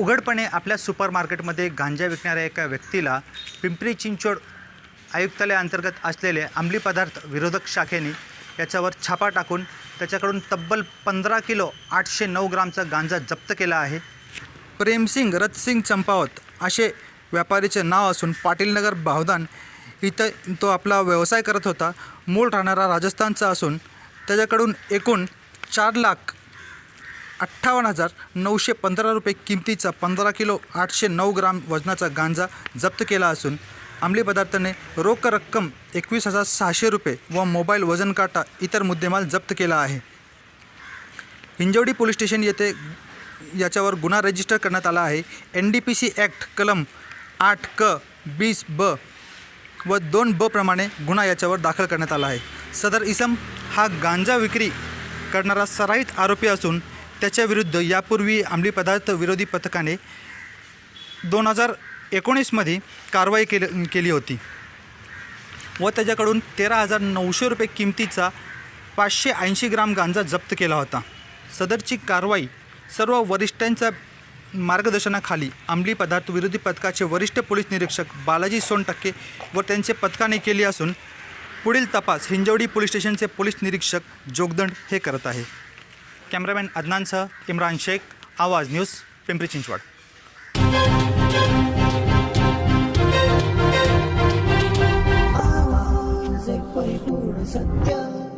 उघडपणे आपल्या सुपर मार्केटमध्ये गांजा विकणाऱ्या एका व्यक्तीला पिंपरी चिंचवड आयुक्तालयाअंतर्गत असलेले अंमली पदार्थ विरोधक शाखेने याच्यावर छापा टाकून त्याच्याकडून तब्बल पंधरा किलो आठशे नऊ ग्रामचा गांजा जप्त केला आहे. प्रेमसिंग रथसिंग चंपावत असे व्यापारीचे नाव असून पाटीलनगर भावदान इथं तो आपला व्यवसाय करत होता. मूळ राहणारा राजस्थानचा असून त्याच्याकडून एकूण चार लाख अठ्ठावन्न हजार नऊशे पंधरा रुपये किमतीचा पंधरा किलो आठशे नऊ ग्राम वजनाचा गांजा जप्त केला असून अंमली पदार्थाने रोख रक्कम एकवीस हजार सहाशे रुपये व मोबाईल वजन काटा इतर मुद्देमाल जप्त केला आहे. हिंजवडी पोलीस स्टेशन येथे याच्यावर गुन्हा रजिस्टर करण्यात आला आहे. N D P S act कलम आठ क बीस ब व दोन ब प्रमाणे गुन्हा याच्यावर दाखल करण्यात आला आहे. सदर इसम हा गांजा विक्री करणारा सराईत आरोपी असून त्याच्याविरुद्ध यापूर्वी अंमली पदार्थ विरोधी पथकाने दोन हजार एकोणीसमध्ये कारवाई केली केली होती. व त्याच्याकडून तेरा हजार नऊशे रुपये किमतीचा पाचशे ऐंशी ग्राम गांजा जप्त केला होता. सदरची कारवाई सर्व वरिष्ठांच्या मार्गदर्शनाखाली अंमली पदार्थ विरोधी पथकाचे वरिष्ठ पोलीस निरीक्षक बालाजी सोनटक्के व त्यांचे पथकाने केली असून पुढील तपास हिंजवडी पोलीस स्टेशनचे पोलीस निरीक्षक जोगदंड हे करत आहे. कॅमेरामॅन अदनानसह इम्रान शेख आवाज न्यूज पिंपरी चिंचवड. सत्य.